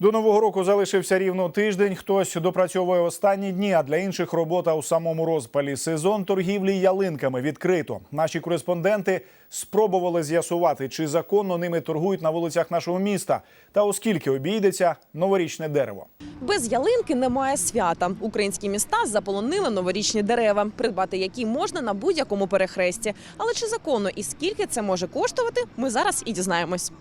До нового року залишився рівно тиждень. Хтось допрацьовує останні дні, а для інших робота у самому розпалі. Сезон торгівлі ялинками відкрито. Наші кореспонденти спробували з'ясувати, чи законно ними торгують на вулицях нашого міста, та оскільки обійдеться новорічне дерево. Без ялинки немає свята. Українські міста заполонили новорічні дерева, придбати які можна на будь-якому перехресті. Але чи законно і скільки це може коштувати, ми зараз і дізнаємось.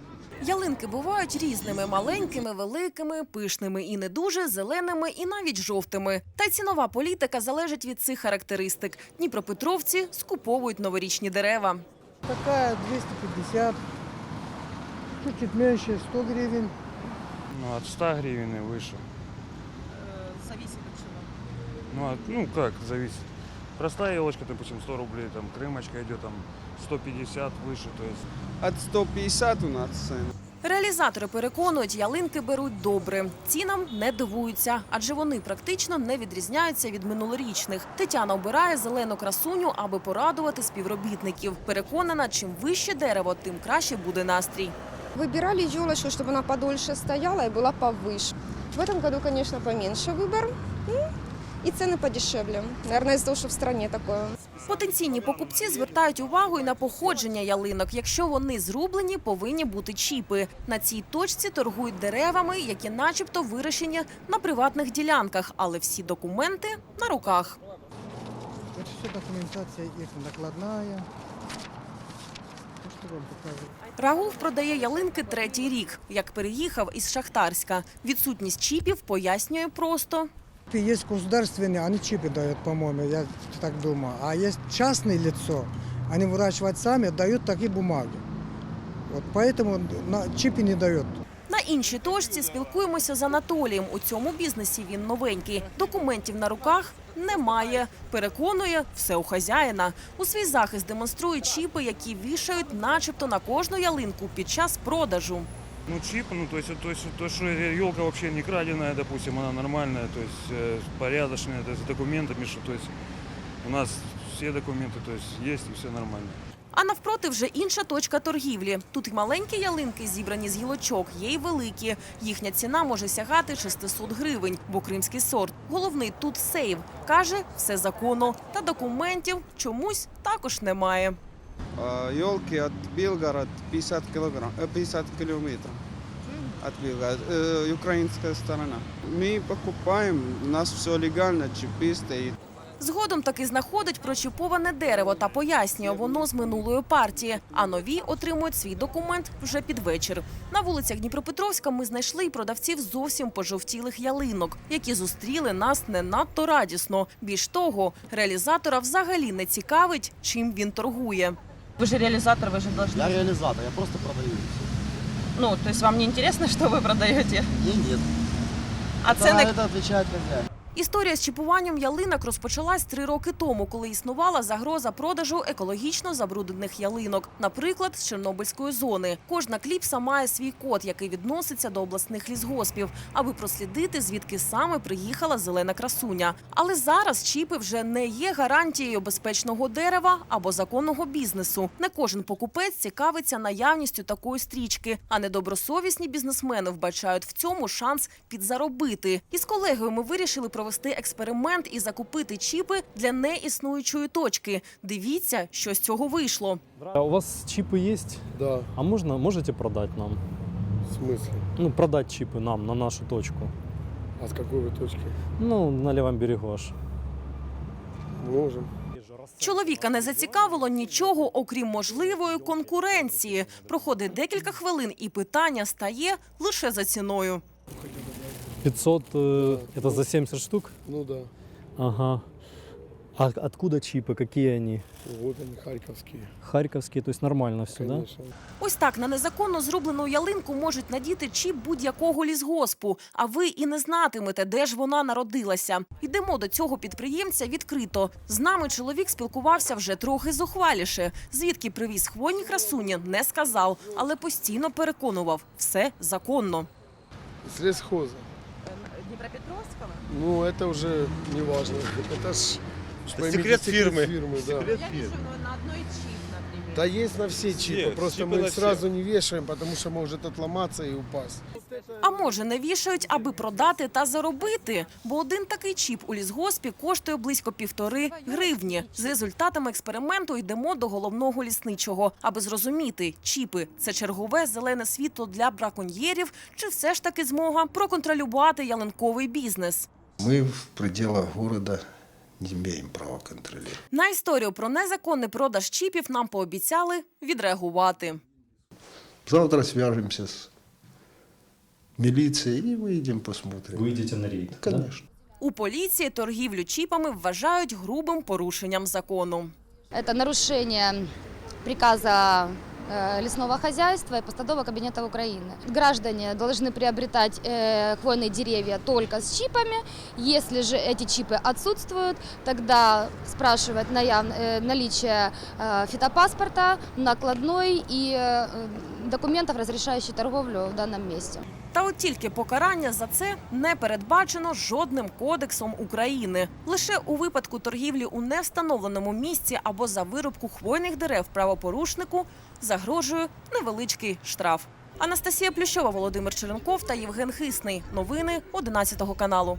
Ялинки бувають різними: маленькими, великими, пишними і не дуже, зеленими і навіть жовтими. Та й цінова політика залежить від цих характеристик. Дніпропетровці скуповують новорічні дерева. Такая 250, чуть-чуть меньше, 100 гривен. Ну, от 100 гривен и выше. Зависить від чого. Ну, от- ну как, зависит. Простая елочка, допустим, 100 рублей, там, крымочка идет, там, 150 выше, то есть От 150 у нас цены. Реалізатори переконують, ялинки беруть добре. Цінам не дивуються, адже вони практично не відрізняються від минулорічних. Тетяна обирає зелену красуню, аби порадувати співробітників. Переконана, чим вище дерево, тим краще буде настрій. Выбирали елочку, чтобы она подольше стояла и была повыше. В этом году, конечно, поменьше выбор. Ну, И цены подешевле. Наверное, из-за того, что в стране такое. Потенційні покупці звертають увагу і на походження ялинок. Якщо вони зрублені, повинні бути чіпи. На цій точці торгують деревами, які, начебто, вирощені на приватних ділянках, але всі документи на руках. Все. То, что вам покажу. Рагув продає ялинки третій рік. Як переїхав із Шахтарська. Відсутність чіпів пояснює просто. И Есть государственные, они чипы дают, по-моему, я так думаю. А есть частное лицо, они выращивают сами, дают такие бумаги. Вот поэтому на, чипы не дают. На іншій точці спілкуємося з Анатолієм. У цьому бізнесі він новенький. Документів на руках немає. Переконує, все у хазяїна. У свій захист демонструє чіпи, які вішають начебто на кожну ялинку під час продажу. Ну, чип, ну, то есть, то, есть, то, что елка вообще не краденая, допустим, она нормальная, то есть, э, порядочная, то есть, с документами, что, то есть, у нас все документы, то есть, есть и все нормально. А навпроти вже інша точка торгівлі. Тут і маленькі ялинки зібрані з гілочок, є й великі. Їхня ціна може сягати 600 гривень, бо кримський сорт. Головний тут сейв. Каже, все законно. Та документів чомусь також немає. елки от Белгород 50 килограмм, э, 50 километров от Белгорода, э, украинская сторона. Мы покупаем, у нас все легально, чипы стоит. Згодом таки знаходить прочіповане дерево та пояснює, воно з минулої партії. А нові отримують свій документ вже під вечір. На вулицях Дніпропетровська ми знайшли й продавців зовсім пожовтілих ялинок, які зустріли нас не надто радісно. Більш того, реалізатора взагалі не цікавить, чим він торгує. Вы же реализатор, вы же должны... Я реализатор, я просто продаю. Ну, то есть вам не интересно, что вы продаете? Не, нет. А Это, цены... это отвечает хозяин. Історія з чіпуванням ялинок розпочалась три роки тому, коли існувала загроза продажу екологічно забруднених ялинок, наприклад, з Чорнобильської зони. Кожна кліпса має свій код, який відноситься до обласних лісгоспів, аби прослідити, звідки саме приїхала зелена красуня. Але зараз чіпи вже не є гарантією безпечного дерева або законного бізнесу. Не кожен покупець цікавиться наявністю такої стрічки, а недобросовісні бізнесмени вбачають в цьому шанс підзаробити. Із колегою ми вирішили провести експеримент і закупити чіпи для неіснуючої точки. Дивіться, що з цього вийшло. А у вас чипы есть? Да, А можно, можете продать нам? в смысле? Ну, продать чипы нам на нашу точку. А с какой вы точки? Ну, на левом берегу аж. Можем. Чоловіка не зацікавило нічого, окрім можливої конкуренції. Проходить декілька хвилин, і питання стає лише за ціною. 500, э, это за 70 штук? Ну да. Ага. А откуда чипы? Какие они? Вот они, харьковские. Харьковские, то есть нормально все, да? Конечно. Ось так на незаконно зрублену ялинку можуть надіти чіп будь-якого лісгоспу, а ви і не знатимете, де ж вона народилася. Йдемо до цього підприємця відкрито. З нами чоловік спілкувався вже трохи зухваліше. Звідки привіз хвойні красуні, не сказав, але постійно переконував – все законно. С лесхоза. Днепропетровского? Ну, это уже не важно. Это ж... поймите, секрет фирмы. фирмы да. Я вижу ну, на одной чип, например. Да есть на все чипы, просто чипы мы на их все. сразу не вешаем, потому что может отломаться и упасть. А може, не вішають, аби продати та заробити? Бо один такий чіп у лісгоспі коштує близько півтори гривні. З результатами експерименту йдемо до головного лісничого, аби зрозуміти, чіпи це чергове зелене світло для браконьєрів, чи все ж таки змога проконтролювати ялинковий бізнес. Мы в пределах города не права контролировать. На історію про незаконний продаж чіпів нам пообіцяли відреагувати. Завтра свяжемся с милицией и выйдем посмотрим. Выйдете на рейд. да? Конечно. У поліції торгівлю чіпами вважають грубим порушенням закону. Это нарушение приказа э, лесного хозяйства и постановы Кабинета Украины. Граждане должны приобретать э, хвойные деревья только с чипами. Если же эти чипы отсутствуют, тогда спрашивать наяв- э, наличие э, фитопаспорта, накладной и э, документов, разрешающих торговлю в данном месте. Та от тільки покарання за це не передбачено жодним кодексом України. Лише у випадку торгівлі у невстановленому місці або за вирубку хвойних дерев правопорушнику загрожує невеличкий штраф. Анастасія Плющова, Володимир Черенков та Євген Хисний. Новини 11 каналу.